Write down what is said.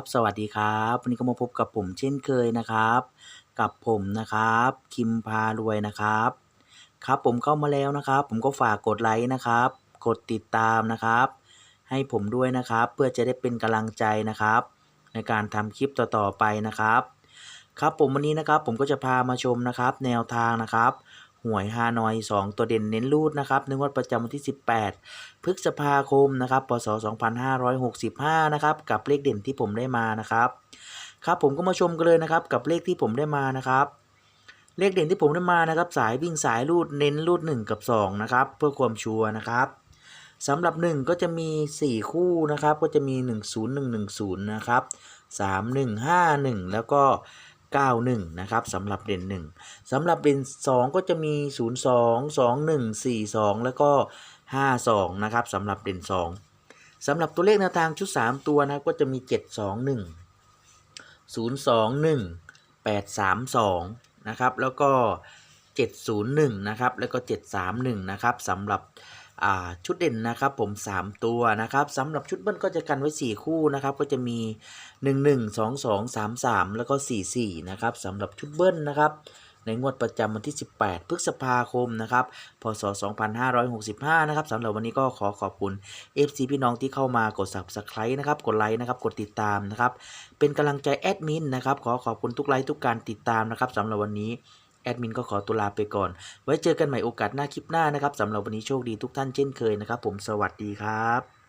บสวัสดีครับ วันนี้ก็มาพบกับผมเช่นเคยนะครับ กับผมนะครับ คิมพารวยนะครับ ครับผมเข้ามาแล้วนะครับ ผมก็ฝากกดไลค์นะครับ กดติดตามนะครับ ให้ผมด้วยนะครับ เพื่อจะได้เป็นกำลังใจนะครับ ในการทำคลิปต่อๆไปนะครับ ครับผมวันนี้นะครับผมก็จะพามาชมนะครับ แนวทางนะครับ หวยฮานอย2 ตัวเด่นเน้นรูดนะครับในงวดประจำวันที่ 18 พฤษภาคมนะครับพศ 2565 นะครับ กับเลขเด่นที่ผมได้มานะครับ ครับผมก็มาชมกันเลยนะครับ กับเลขที่ผมได้มานะครับ เลขเด่นที่ผมได้มานะครับ สายวิ่งสายรูดเน้นรูด 1 กับ 2 นะครับ เพื่อความชัวร์นะครับสำหรับ 1 ก็จะมี 4 คู่นะครับ ก็จะมี 1 0 1 1 0 นะครับ 3 1 5 1 แล้วก็ 91 นะครับสำหรับเด่น1สำหรับเด่น 2 ก็จะมี 02 21 42 แล้วก็ 52 นะครับสำหรับเด่น 2สำหรับตัวเลขแนวทางชุด 3 ตัวนะครับก็จะมี 721 021 832 นะครับ แล้วก็ 701 นะครับ แล้วก็ 731 นะครับสำหรับ ชุดเด่นนะครับผม 3 ตัวนะครับสำหรับชุดเบิ้ลก็จะกันไว้ 4 คู่นะครับก็จะมี 1 1 2 2 3 3 แล้วก็ 4 4นะครับสำหรับชุดเบิ้ลนะครับในงวดประจำวันที่ 18 พฤษภาคม นะครับ พศ 2565 นะครับสำหรับวันนี้ก็ขอขอบคุณ FC พี่น้องที่เข้ามากด Subscribe นะครับ กดไลค์นะครับ กดติดตามนะครับ เป็นกำลังใจแอดมินนะครับ ขอขอบคุณทุกไลค์ทุกการติดตามนะครับสำหรับวันนี้ แอดมินก็ขอตัวลาไปก่อน ไว้เจอกันใหม่โอกาสหน้าคลิปหน้านะครับสำหรับวันนี้โชคดีทุกท่านเช่นเคยนะครับ ผมสวัสดีครับ